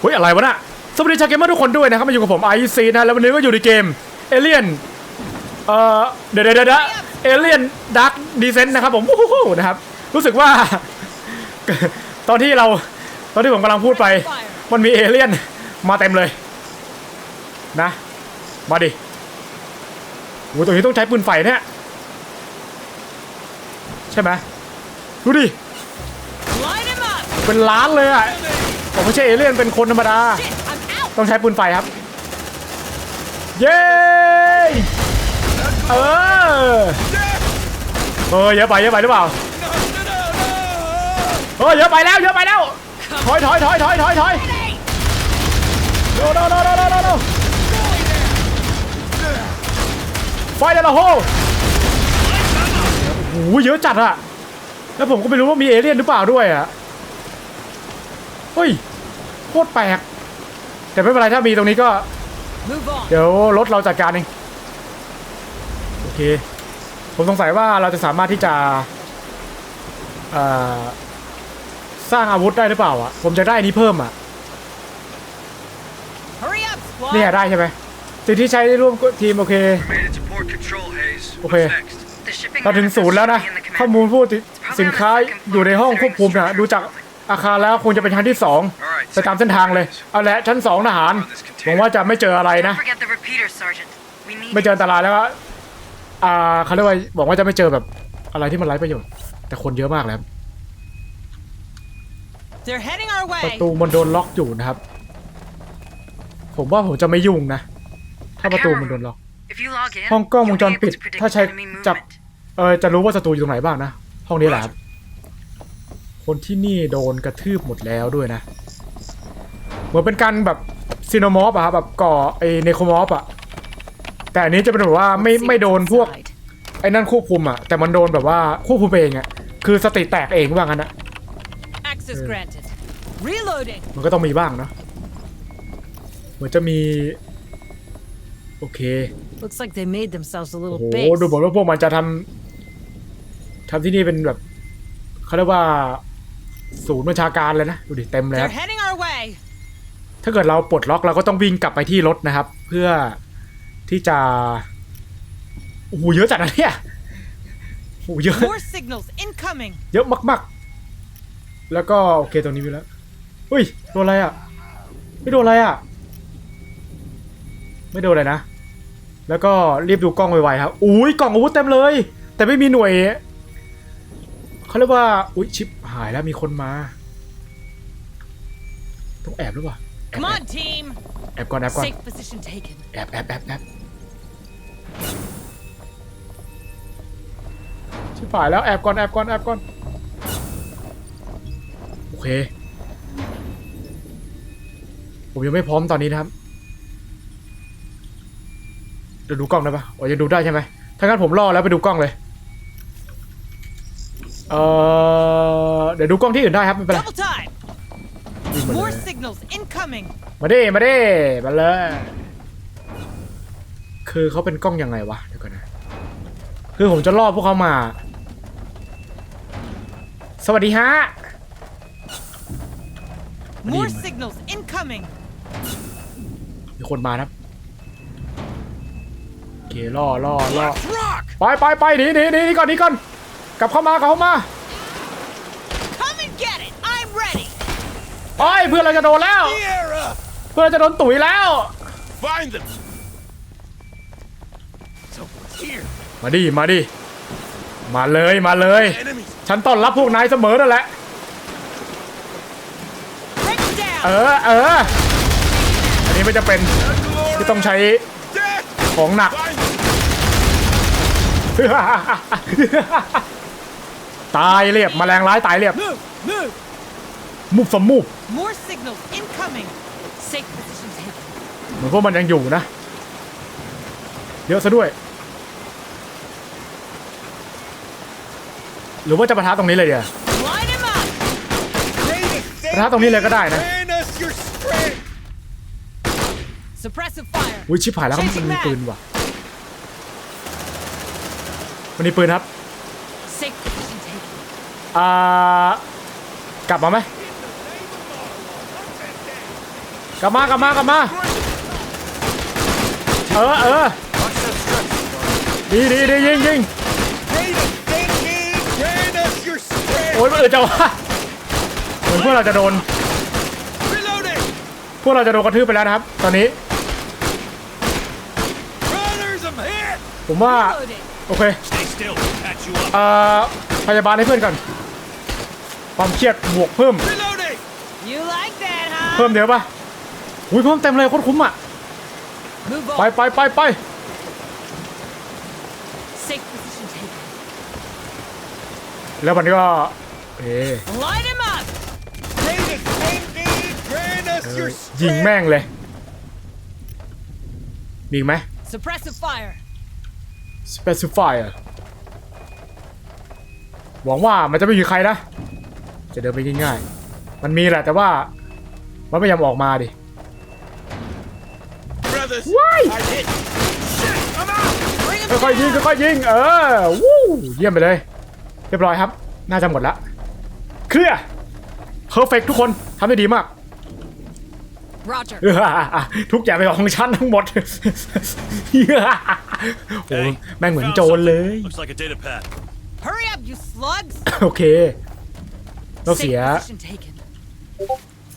เฮ้ยอะไรวะน่ะสวัสดีชาวเกมเมอร์ทุกคนด้วยนะครับมาอยู่กับผมไอซีนะแล้ววันนี้ก็อยู่ในเกมเอเลียนเอ่อเดี๋ยวเดี๋ยวเดี๋ยวเอเลียนดักดีเซนต์นะครับผมโอ้โหนะครับ รู้สึกว่า ตอนที่เราตอนที่ผมกำลังพูดไป มันมีเอเลียนมาเต็มเลย นะ มาดิโอ้ตรงนี้ต้องใช้ปืนไฟเนี่ยใช่ไหมดูดิเป็นล้านเลยอะ ผมไม่ใช่เอเลี่ยนเป็นคนธรรมดา ต้องใช้ปืนไฟครับ เย้เออเออเยอะไปเยอะไปหรือเปล่าเออเยอะไปแล้วเยอะไปแล้วถอยถอยถอยถอยถอยถอยโนโนโนโนโนโนโนไฟเดลโฮโอ้โหเยอะจัดอะแล้วผมก็ไม่รู้ว่ามีเอเลี่ยนหรือเปล่าด้วยอะเฮ้ย โคตรแปลก แต่ไม่เป็นไรถ้ามีตรงนี้ก็ Move on. เดี๋ยวรถเราจัดการเอง โอเค ผมสงสัยว่าเราจะสามารถที่จะเอ่อสร้างอาวุธได้หรือเปล่าอะ ผมจะได้อันนี้เพิ่มอะ Hurry up, squad! เนี่ยได้ใช่ไหมสิ่งที่ใช้ร่วมทีมโอเค Made it to port control, Hayes. Okay. What's next? The shipping เราถึงศูนย์แล้วนะ manifest in the ข้อ command มูลผู้ติดสินค้าอยู่ในห้องควบคุมนะดูจาก อาคารแล้วคงจะเป็นชั้นที่สองไปตามเส้นทางเลย เอาละชั้นสองทหารหวังว่าจะไม่เจออะไร Don't นะ forget the repeater, Sergeant. We need ไม่เจออันตรายแล้วก็อ่าเขาเรียกว่าบอกว่าจะไม่เจอแบบอะไรที่มันไร้ประโยชน์ แต่คนเยอะมากแล้ว They're heading our ประ way. ตูมันโดนล็อกอยู่นะครับ ผมว่าผมจะไม่ยุ่งนะ ถ้าประตูมันโดนล็อก If you log in, ห้องกล้องวง you'll จ be ร able ปิด to predict ถ้าใช้ enemy จับ movement. เออจะรู้ว่าศัตรูอยู่ตรงไหนบ้างนะ ห้องนี้แหละครับ คนที่นี่โดนกระทืบหมดแล้วด้วยนะ เหมือนเป็นการแบบซีโนมอฟอะครับแบบก่อไอเนโครมอฟอะแต่อันนี้จะเป็นแบบว่าไม่ Let's see ไม่ what's โดนพวก inside. ไอ้นั่นควบคุมอะแต่มันโดนแบบว่าควบคุมเองอะคือสติแตกเองว่างั้นอะ Access granted. Reloading. มันก็ต้องมีบ้างเนาะเหมือนจะมี โอเค Looks like they made themselves a โอ้ little โห base. ดูเหมือนว่าพวกมันจะทำทำที่นี่เป็นแบบเขาเรียกว่า ศูนย์บัญชาการเลยนะ ดูดิเต็มเลยค They're รับ heading our way. ถ้าเกิดเราปลดล็อกเราก็ต้องวิ่งกลับไปที่รถนะครับ เพื่อที่จะโอ้โหเยอะจัดนะเนี่ยโอ้โหเยอะ More signals incoming. เยอะมากๆ แล้วก็โอเคตรงนี้มีแล้วเฮ้ยโดนอะไรอะไม่โดนอะไรอะ ไม่โดนอะไรนะ แล้วก็รีบดูกล้องไวๆครับอุ้ยกล่องอาวุธเต็มเลย แต่ไม่มีหน่วย เขาเรียกว่า อุ้ยชิปหายแล้วมีคนมา ต้องแอบหรือเปล่าแอบ Come on, team. แอบก่อนแอบก่อน Safe position taken. แอบแอบแอบแอบชิบหายแล้วแอบก่อนแอบก่อนแอบก่อน โอเค ผมยังไม่พร้อมตอนนี้นะครับเดี๋ยวดูกล้องได้ปะอ๋อยังดูได้ใช่ไหมถ้างั้นผมรอแล้วไปดูกล้องเลย เออเดี๋ยวดูกล้องที่อื่นได้ครับไม่เป็นไร Double time. วิ่งมาเล More ย signals incoming. มาดิมาดิมาเลยคือเขาเป็นกล้องยังไงวะเดี๋ยวก่อนนะคือผมจะล่อพวกเขามา สวัสดีฮะ More Leave. signals incoming. มีคนมานะครับโอเคล่อล่อล่อ Rock! ไปไปไปหนีหนีหนีหนีก่อนหนีก่อน กลับเข้ามากลับเข้ามา Come and get it. I'm ready. โอ้ยเพื่อนเราจะโดนแล้ว The air up! เพื่อนเราจะโดนตุ๋ยแล้ว Find them! Someone's here. มาดิมาดิมาเลยมาเลย Enemies! ฉันต้อนรับพวกนายเสมอนั่นแหละ Break it down. เออเอออันนี้ไม่จะเป็นที่ต้องใช้ Death! ของหนัก Find them! ตายเรียบแมลงร้ายตายเรียบ Move. Move. มุบสมมุบ More signals incoming. Safe position taken. เหมือนพวกมันยังอยู่นะ เยอะซะด้วย หรือว่าจะประทะตรงนี้เลยเดียว Line him up. ประทะตรงนี้เลยก็ได้นะ Grant us your strength! Suppressive fire. อุ้ยชิบหายแล้วมันมีปืนว่ะ มันมีปืนครับ Safe position taken. อ่ากลับมาไหมกลับมากลับมากลับมา เออเออ Watch that stretch. ดีดีดียิงยิง Data, data, grant us your strength. โอ้ยมันเออจะว่าเหมือนพวกเราจะโดน Reloading. พวกเราจะโดนกระทืบไปแล้วนะครับ ตอนนี้ Brothers, I'm hit. ผมว่า Loading. โอเค Stay still. Patch you up. เอ่อพยาบาลให้เพื่อนก่อน ความเครียดบวกเพิ่ม Reloading. You like that, huh? เพิ่มเดี๋ยวปะอุ้ยเพิ่มเต็มเลยโคตรคุ้มอะ Move ไป on. ไปไปไป Safe position taken. แล้วมันก็เอ๊ะ Light him up. Data, data, grant us your ยิง strength. แม่งเลยมีอีกไหม Suppressive fire. specifier หวังว่ามันจะไม่มีใครนะ จะเดินไปง่ายๆ มันมีแหละแต่ว่า มันไม่ยอมออกมาดิ Brothers, Why? I hit. Shit, I'm out. Bring him ค่อยๆยิง down. ค่อยๆยิงเออวู้เยี่ยมไปเลย เรียบร้อยครับ น่าจะหมดละ เคลียร์เพอร์เฟกทุกคนทำได้ดีมาก Roger. ทุกอย่างเป็นของฉันทั้งหมดโอ้แม่งเหมือนโจรเลย Looks like a data pad. Hurry up, you slugs. โอเค เราเสีย Safe position taken.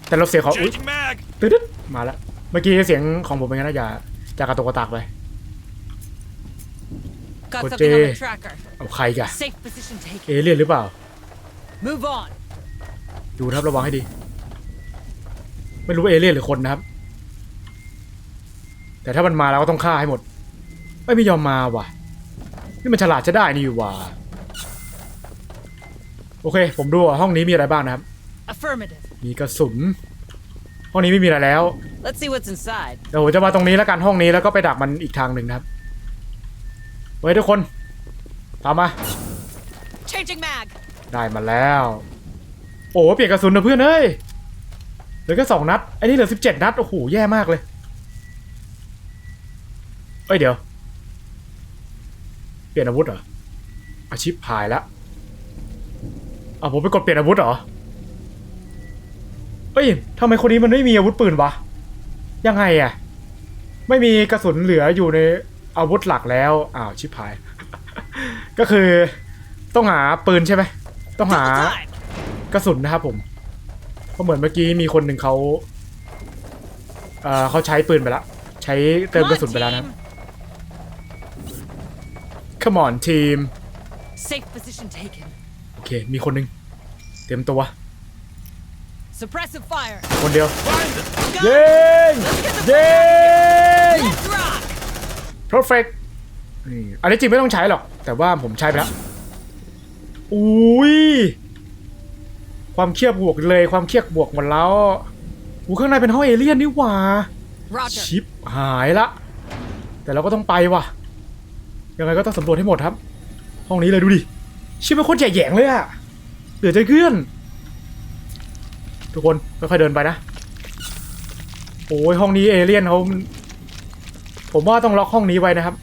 แต่เราเสียของอุ๊ย Changing mag. ตึ๊ดๆมาแล้วเมื่อกี้เสียงของผมเป็นไงนะอย่าจากกระตุกกระตากไป Got Good something on day. the tracker. เอาใครกัน Safe position taken. เอเลี่ยนหรือเปล่า Move on. ดูนะครับระวังให้ดี ไม่รู้เอเลี่ยนหรือคนนะครับ แต่ถ้ามันมาเราก็ต้องฆ่าให้หมด ไม่ไม่ยอมมาว่ะ นี่มันฉลาดจะได้นี่ว่ะ โอเค ผมดูว่าห้องนี้มีอะไรบ้างนะครับ Affirmative. มีกระสุน ห้องนี้ไม่มีอะไรแล้ว Let's see what's inside. เดี๋ยวผมจะมาตรงนี้แล้วกันห้องนี้แล้วก็ไปดักมันอีกทางหนึ่งนะครับเฮ้ยทุกคน ตามมา Changing mag. ได้มาแล้ว โอ้เปลี่ยนกระสุนนะเพื่อนเอ้ยเหลือแค่สองนัดไอ้นี่เหลือสิบเจ็ดนัด โอ้โห แย่มากเลย เอ้ย เดี๋ยว เปลี่ยนอาวุธเหรออาชิพหายแล้ว อะผมไปกดเปลี่ยนอาวุธเหรอเอ้ยทำไมคนนี้มันไม่มีอาวุธปืนวะ ยังไงอะไม่มีกระสุนเหลืออยู่ในอาวุธหลักแล้ว อ้าวชิพหาย ก็คือต้องหาปืนใช่ไหม ต้องหา Double time. กระสุนนะครับผมเพราะเหมือนเมื่อกี้มีคนหนึ่งเขาเอ่อเขาใช้ปืนไปแล้วใช้เติม Come กระ on, สุนไปแล้วนะ team. Come on ทีม Safe position taken. โอเค มีคนหนึ่งเต็มตัว Suppressive fire. คนเดียว Find them. เย้งเย้ง Let's rock. perfect นี่อันนี้จริงไม่ต้องใช้หรอก แต่ว่าผมใช้ไปแล้ว อุ้ย ความเครียดบวกเลย ความเครียดบวกหมดแล้วอู้ข้างในเป็นห้องเอเลี่ยนนี่หว่า Roger. ชิปหายละ แต่เราก็ต้องไปว่ะ ยังไงก็ต้องสำรวจให้หมดครับ ห้องนี้เลยดูดิ ชิปเป็นโคตรใหญ่แหยงเลยอะเหลือใจเกลื่อน ทุกคนค่อยๆเดินไปนะ โอ้ยห้องนี้เอเลี่ยนเขาผมว่าต้องล็อกห้องนี้ไว้นะครับ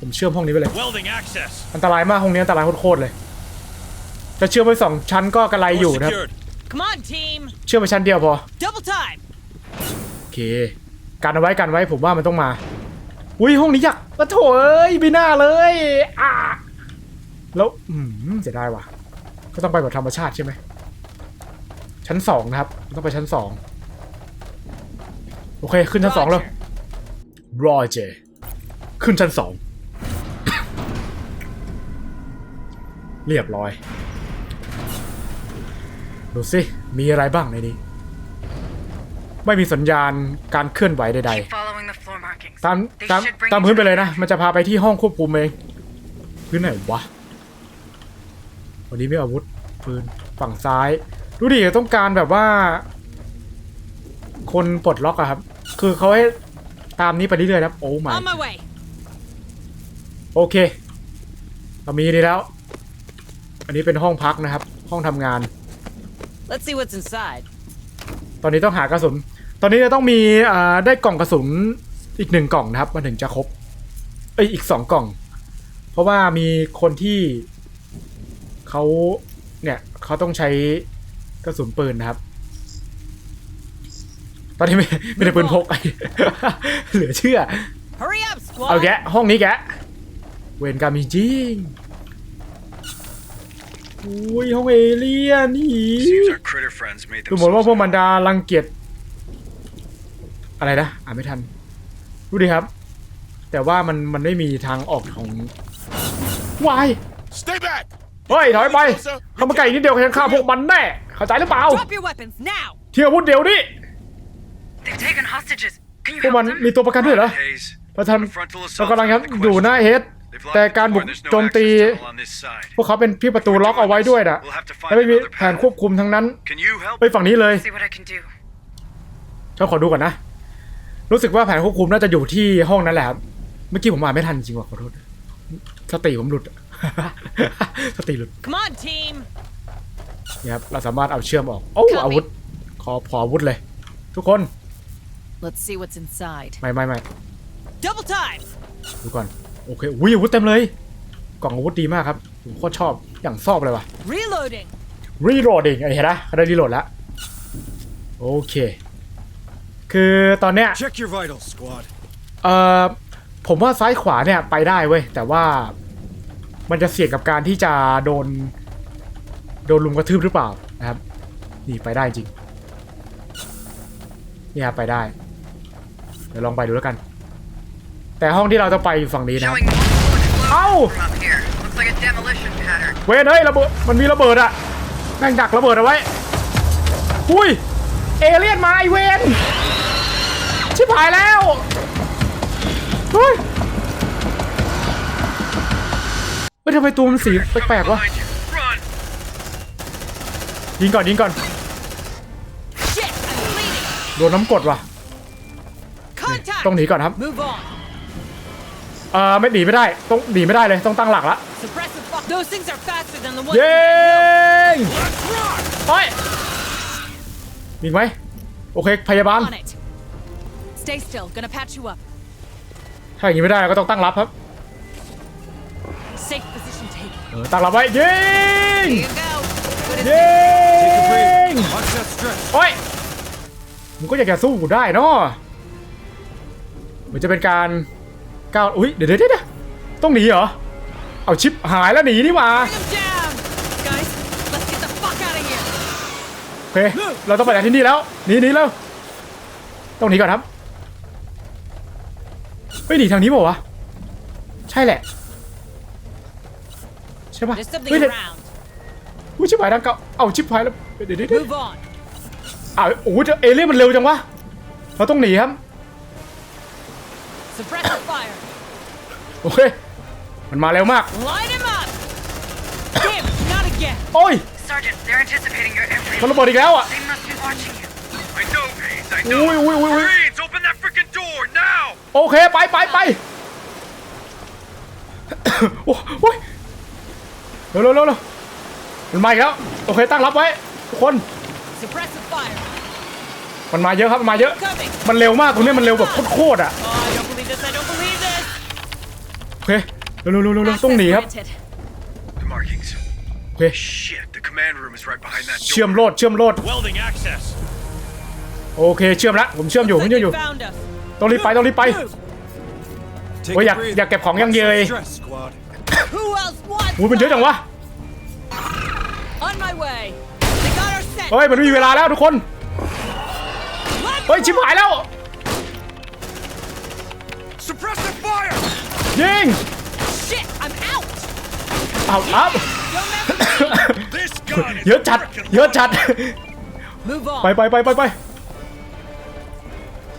ผมเชื่อมห้องนี้ไปเลย Welding access. อันตรายมากห้องนี้อันตรายโคตรๆเลย จะเชื่อมไปสองชั้นก็กระไรอยู่ Door นะครับ secured. Come on, team. เชื่อมไปชั้นเดียวพอ Double time. โอเค กันเอาไว้กันไว้ผมว่ามันต้องมา อุ้ยห้องนี้อยากมาโถเอ้ยไม่น่าเลยอ่า แล้วอืมเสียดายว่ะ ก็ต้องไปแบบธรรมชาติใช่ไหม ชั้นสองนะครับ ต้องไปชั้นสองโอเค ขึ้นชั้นสองเลย Roger. รอเจ ขึ้นชั้นสอง เรียบร้อย ดูสิ มีอะไรบ้างในนี้ ไม่มีสัญญาณการเคลื่อนไหวใด Keep following the floor markings. ๆตาม They ตาม should bring ตาม you พื้น to ไป the เลยนะ มันจะพาไปที่ห้องควบคุมเองพื้นไหนวะ วันนี้ไม่อาวุธปืนฝั่งซ้าย ดูดิต้องการแบบว่า คนปลดล็อกอะครับ คือเขาให้ตามนี้ไปเรื่อยๆนะครับโอ้ไม่ On my way. โอเคเรามีนี่แล้ว อันนี้เป็นห้องพักนะครับ ห้องทำงาน Let's see what's inside. ตอนนี้ต้องหากระสุน ตอนนี้จะต้องมีอ่าได้กล่องกระสุนอีกหนึ่งกล่องนะครับมันถึงจะครบเอ้ยอีกสองกล่อง เพราะว่ามีคนที่ เขาเนี่ยเขาต้องใช้กระสุนปืนนะครับ ตอนนี้ไม่ไม่ได้ปืนพกไอ้เหลือเชื่อ Hurry up, squad. เอาแกะห้องนี้แกะเวนกรรมมีจริงอุ้ยห้องเอเลี่ยนนี่ Seems our critter friends made ดูเหมือนว่า themselves พวกมันดารังเกียจอะไรนะอ่านไม่ทันดูดิครับ แต่ว่ามันมันไม่มีทางออกของวาย Stay back! เฮ้ยถอยไปเข้ามาใกล้อีกนิดเดียวฉันฆ่าพวกมันแน่เข้าใจหรือเปล่า Drop your weapons now. เที่ยววุธเดี๋ยวนี้ They've taken hostages. Can you พวก help มัน them? มีตัวประกันด้วยเหรอ Hayes, ประธาน frontal เรา assault กำลังครับ out of the อยู่หน้า question. เฮด They've แต่ locked the การ door บุก and there's no โจมตี access tunnel on this side. พวกเขาเป็นพี่ประตูล็อกเอาไว้ด้วยนะ We'll have to และ find ไม่มี another แผนควบ path. คุมทั้งนั้น Can you help? ไปฝั่งนี้เลย See what I can do. ฉันขอดูก่อนนะ รู้สึกว่าแผนควบคุมน่าจะอยู่ที่ห้องนั้นแหละครับ เมื่อกี้ผมมาไม่ทันจริงว่ะขอโทษสติผมหลุด สติหลุด Come on, team. นี่ครับเราสามารถเอาเชื่อมออก โอ้ Copy อาวุธ ขอพออาวุธเลย ทุกคน Let's see what's inside. ไม่ไม่ไม่ Double time. ดูก่อน โอเคอุ้ยอาวุธเต็มเลย กล่องอาวุธดีมากครับผมโคตรชอบ อย่างชอบเลยว่ะ Reloading. รีโหลดเองไอ้เห็นนะเขาได้รีโหลดแล้ว โอเค คือตอนเนี้ย Check your vitals, squad. เอ่อผมว่าซ้ายขวาเนี่ยไปได้เว้ย แต่ว่า มันจะเสี่ยงกับการที่จะโดน โดนลุมกระทืบหรือเปล่านะครับนี่ไปได้จริงนี่ครับไปได้ เดี๋ยวลองไปดูแล้วกัน แต่ห้องที่เราจะไปอยู่ฝั่งนี้นะครับ Showing multiple Ow! explosions from up here. Looks like a demolition pattern. เวนเฮ้ยระเบิดมันมีระเบิดอะแม่งดักระเบิดเอาไว้อุ้ยเอเลี่ยนมาไอเวนชิบหายแล้วเฮ้ยเฮ้ยทำไมตัวมันสีแปลกๆวะ Behind you. Run! ยิงก่อนยิงก่อน Shit, I'm bleeding. โดนน้ำกรดว่ะ Contact. ต้องหนีก่อนครับ Move on. เอ่อไม่หนีไม่ได้ต้องหนีไม่ได้เลยต้องตั้งหลักละ Suppressive fuck. Those things are faster than the ones. เย้ง Let's run! โอ้ยมีอีกไหมโอเคพยาบาล On it. Stay still. Gonna patch you up. ถ้าอย่างนี้ไม่ได้ก็ต้องตั้งรับครับ ออตั้งรับไว้ยิง Here you go. Good as ยิง Watch that stretch. โอ้ยมึงก็อยากจะสู้กูได้เนาะเหมือนจะเป็นการก้าวอุ้ยเดี๋ยวเดี๋ยวเดี๋ยวต้องหนีเหรอ เอาชิปหายแล้วหนีนี่หว่า Bring them down. Guys, let's get the fuck out of here. โอเค เราต้องไปจากที่นี่แล้ว หนีหนีแล้ว ต้องหนีก่อนครับ เฮ้ยหนีทางนี้เปล่าวะ ใช่แหละ ใช่ปะ There's something เฮ้ยเดี๋ยว around. อุ้ยชิบหายทางเก่าเอาชิบหายแล้วเดี๋ยวเดี๋ยวเดี๋ยว Move on. อ้าวโอ้ยเอเลี่ยนมันเร็วจังวะเราต้องหนีครับ Suppressive fire. โอเค มันมาเร็วมาก Line him up. Damn, not again. โอ้ย Sergeant, they're anticipating your every มันระเบิดอีกแล้วอะ They must be watching you. I know, Hayes. I Ui, know. ui, ui, ui. Marines, open that freaking door now! โอเค ไปไปไปโอ้โอ้ย เร็วเร็วเร็วเร็วมันมาอีกแล้วโอเคตั้งรับไว้ทุกคน มันมาเยอะครับมันมาเยอะ มันเร็วมากตรงนี้มันเร็วแบบโคตรอะโอเคเร็วเร็วเร็วเร็วต้องหนีครับโอเคเชื่อมโลดเชื่อมโลดโอเคเชื่อมละผมเชื่อมอยู่ผมเชื่อมอยู่ต้องรีบไปต้องรีบไปโอ้ยอยากอยากเก็บของยังเยย Stress, squad. Who else wants อุ้ยมันเยอะจังวะ On my way. They got our scent. เฮ้ย มันไม่มีเวลาแล้วทุกคน Let's เฮ้ย ชิบหายแล้ว Suppressive fire! ยิง Shit, I'm out. เอาอัพ Don't mess with me. This gun is เยอะจัด frickin' เยอะจัด Move ไป on. ไปไปไปไป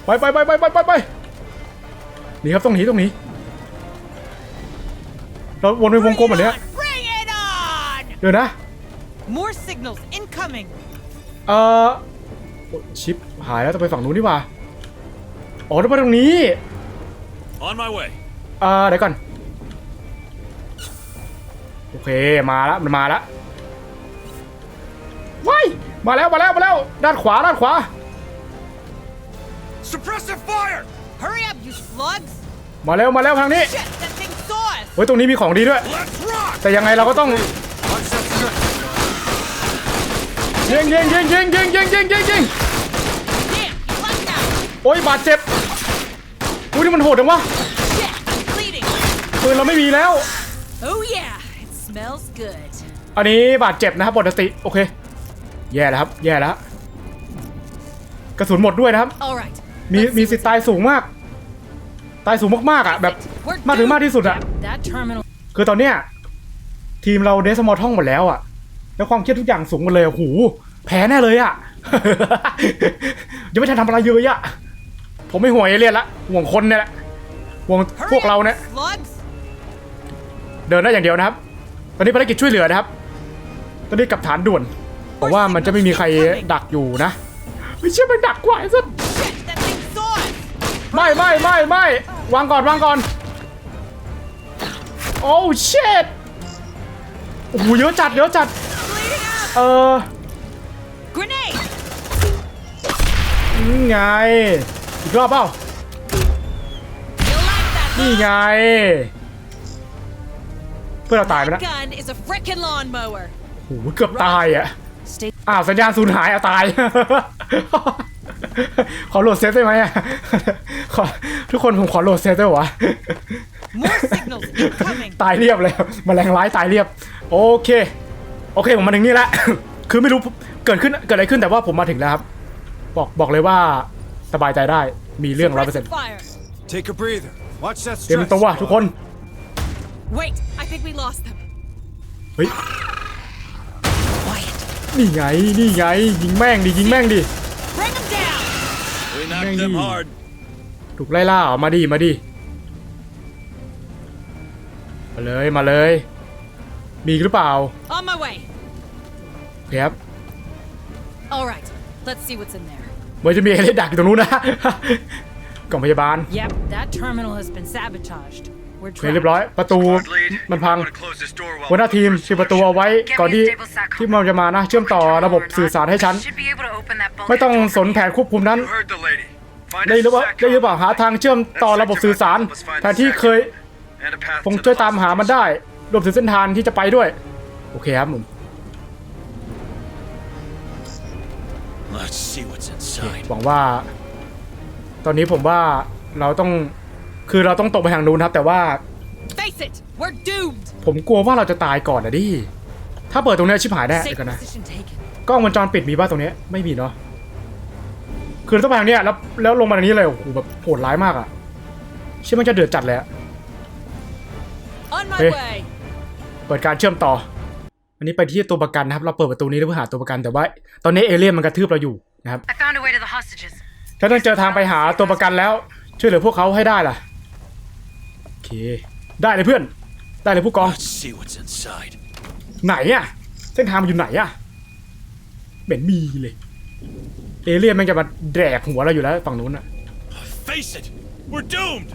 ไปไปไปไปไปไปไปหนีครับต้องหนีต้องหนี เราวนไปวงกลมแบบเนี้ย Bring it on. เดี๋ยวนะ More signals incoming. เอ่อโอ้ชิปหายแล้วต้องไปฝั่งนู้นดีกว่าอ๋อต้องไปตรงนี้ On my way. เอ่อเดี๋ยวก่อน โอเคมาแล้วมันมาแล้วว้ายมาแล้วมาแล้วมาแล้ว ด้านขวาด้านขวา Suppressive fire! Hurry up, you slugs. มาแล้วมาแล้วทางนี้ Shit, that thing saw us. เฮ้ยตรงนี้มีของดีด้วย Let's rock! แต่ยังไงเราก็ต้อง Watch that stretch. ยิงยิงยิงยิงยิงยิงยิงยิงยิง Damn, he left now. อ้ยบาดเจ็บอุ้ยนี่มันโหดจังวะ Yeah, I'm bleeding. ปืนเราไม่มีแล้ว Oh yeah, it smells good. อันนี้บาดเจ็บนะครับปกติโอเค แย่แล้วครับ แย่แล้ว กระสุนหมดด้วยนะครับ All right. มี let's มี see สิทธิ์ตายสูงมาก ตายสูงมากๆอะแบบมากถึงมากที่สุดอะ คือตอนเนี้ยทีมเราเดสมอลท่องหมดแล้วอะ แล้วความเครียดทุกอย่างสูงหมดเลยโอ้โหแพ้แน่เลยอะ ยังไม่ทันทำอะไรเยอะอะ ผมไม่ห่วงเอเลียนละห่วงคนเนี่ยแหละห่วงพวกเราเนี่ยเดินได้อย่างเดียวนะครับ ตอนนี้ภารกิจช่วยเหลือนะครับ ตอนนี้กลับฐานด่วนบอกว่ามันจะไม่มีใครดักอยู่นะไม่เชื่อมันดักกว่าไอ้สัสไม่ไม่ไม่ไม่ วางก่อนวางก่อน โอ้เชิดโอ้โหเยอะจัดเยอะจัด Bleeding out. เออ Grenade. นี่ไง อีกรอบเปล่า You like that? นี่ huh? ไง เพื่อนเราตายไป That แล้ว gun is a frickin' lawnmower. โอ้โหเกือบตายอะ Stay. อ้าวสัญญาณสูญหายเอาตาย ขอโหลดเซฟได้ไหมอะ ขอทุกคนผมขอโหลดเซฟได้วะ More signals incoming. ตายเรียบเลยแมลงร้ายตายเรียบ โอเค โอเคผมมาถึงนี่แล้ว คือไม่รู้เกิดขึ้นเกิดอะไรขึ้นแต่ว่าผมมาถึงแล้วครับ บอกบอกเลยว่าสบายใจได้มีเรื่องร้อยเปอร์เซ็น Suppressive ต์ fire. Take a breather. Watch that เตรียม stress. ตัวทุกคน Wait, I think we lost them. เฮ้ย Quiet. นี่ไง นี่ไง ยิงแม่งดิ ยิงแม่งดิ Bring them down. We knocked them Maybe. hard. ถูกไล่ล่าออกมาดิมาดิมาเลยมาเลย มีอีกหรือเปล่า On my way. โอเคครับ All right. Let's see what's in there. เหมือนจะมีเอเลดักอยู่ตรงนู้นนะ กล่องพยาบาล Yep, that terminal has been sabotaged. We're โอเคเรียบร้อย ประตู Squad lead, มันพัง I wanna close this door while หัวหน้า we ทีม look for a ปิดประตูเอาไว้ก่อนที่ที่มันจะมานะ เชื่อมต่อระบบสื่อสารให้ฉัน Should be able to open that bulkhead ไม่ต้อง door สนแผนควบคุมนั้น You heard the lady. Find ได้ us หรือ a ว่า satcom ได้หรือเปล่าหาทางเชื่อมต่อระบบสื่อสารแผนที่เคย and a path คง to ช่วย the ตามหามัน hostages. ได้รวมถึงเส้นทางที่จะไปด้วย โอเคครับผม Let's see what's โอเค inside. หวังว่า ตอนนี้ผมว่าเราต้องคือเราต้องตกไปทางนู้นครับ แต่ว่า Face it, we're doomed. ผมกลัวว่าเราจะตายก่อนนะดิ ถ้าเปิดตรงเนี้ยชิบหายแน่ Safe เดี๋ยวกันนะ position taken. กล้องวงจรปิดมีป่ะตรงเนี้ยไม่มีเนาะ คือเราต้องไปทางเนี้ยแล้วแล้วลงมาทางนี้เลยโอ้โหแบบโหดร้ายมากอะเชื่อมันจะเดือดจัดเลยอะ On my Hey. way. เปิดการเชื่อมต่อ อันนี้ไปที่ตัวประกันนะครับ เราเปิดประตูนี้เพื่อหาตัวประกันแต่ว่า ตอนนี้เอเลี่ยนมันกระทืบเราอยู่นะครับ I found a way to the hostages. ฉันต้องเจอทางไปหาตัวประกันแล้ว ช่วยเหลือพวกเขาให้ได้ล่ะโอเค ได้เลยเพื่อน ได้เลยผู้กอง Let's see what's inside. ไหนอะเส้นทางมันอยู่ไหนอะเหม็นมีเลย เอเลี่ยนมันจะมาแดกหัวเราอยู่แล้วฝั่งนู้นอะ Face it. We're doomed.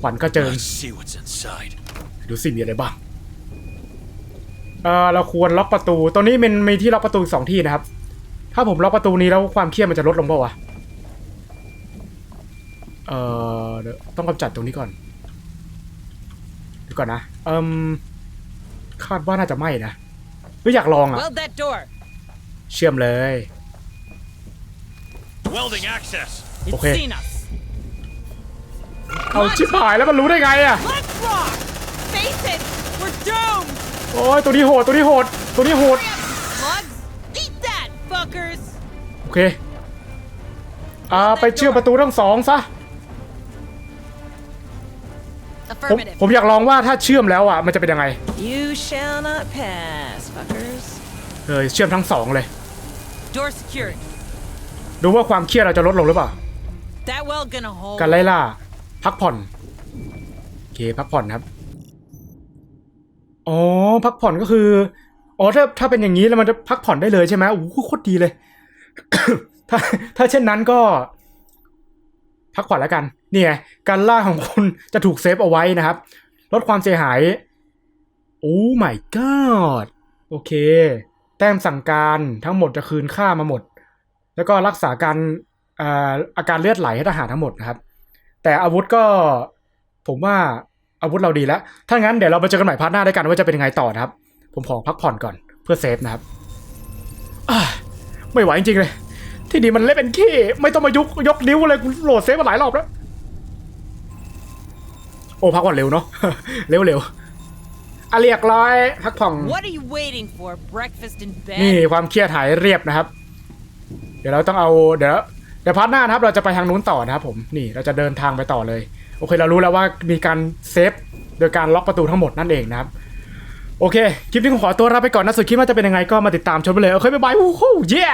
ขวัญก็เจิง Let's see what's inside. ดูสิมีอะไรบ้างเออเราควรล็อกประตูตรงนี้มันมีที่ล็อกประตูอีกสองที่นะครับ ถ้าผมล็อกประตูนี้แล้วความเครียดมันจะลดลงเปล่าวะ เออเดี๋ยวต้องกำจัดตรงนี้ก่อนเดี๋ยวก่อนนะ เอิมคาดว่าน่าจะไม่นะหรืออยากลองอะ Weld that door. เชื่อมเลย Welding access. It's Okay. seen us. เอาชิบหายแล้วมันรู้ได้ไงอะ Let's rock. Face it, we're doomed. โอ้ยตัวนี้โหดตัวนี้โหดตัวนี้โหด Slugs, eat that, fuckers. โอเค อ่าไปเชื่อมประตูทั้งสองซะ ผม Affirmative. ผมอยากลองว่าถ้าเชื่อมแล้วอะมันจะเป็นยังไง You shall not pass, fuckers. เออเชื่อมทั้งสองเลย Door secured. ดูว่าความเครียดเราจะลดลงหรือเปล่า That well gonna hold. การไล่ล่า พักผ่อน โอเค พักผ่อนครับ อ๋อ พักผ่อนก็คือ อ๋อ ถ้า ถ้าเป็นอย่างนี้แล้วมันจะพักผ่อนได้เลยใช่ไหมโอ้โหโคตรดีเลย ถ้า ถ้าเช่นนั้นก็ พักผ่อนแล้วกัน นี่ไง การล่าของคุณจะถูกเซฟเอาไว้นะครับ ลดความเสียหาย โอ้ my god โอเค แต้มสั่งการทั้งหมดจะคืนค่ามาหมด แล้วก็รักษาการเอ่ออาการเลือดไหลให้ทหารทั้งหมดนะครับ แต่อาวุธก็ผมว่าอาวุธเราดีแล้ว ถ้างั้นเดี๋ยวเราไปเจอกันใหม่พาร์ทหน้าด้วยกันว่าจะเป็นยังไงต่อนะครับ ผมขอพักผ่อนก่อนเพื่อเซฟนะครับอ่าไม่ไหวจริงๆเลย ที่นี่มันเล่นเป็นขี้ไม่ต้องมายกยกนิ้วเลยกูโหลดเซฟมาหลายรอบแล้ว โอ้พักผ่อนเร็วเนาะเร็วเร็วอะเรียกร้อยพักผ่อน What are you waiting for? Breakfast in นี่ bed? ความเครียดหายเรียบนะครับ เดี๋ยวเราต้องเอาเดี๋ยวเดี๋ยวพาร์ทหน้านะครับ เราจะไปทางนู้นต่อนะครับผมนี่เราจะเดินทางไปต่อเลย โอเค เรารู้แล้วว่ามีการเซฟโดยการล็อกประตูทั้งหมดนั่นเองนะครับโอเค คลิปนี้ผมขอตัวลาไปก่อนนะส่วนคลิปว่าจะเป็นยังไงก็มาติดตามชมไปเลย โอเค บ๊ายบายวู้ฮู้เย้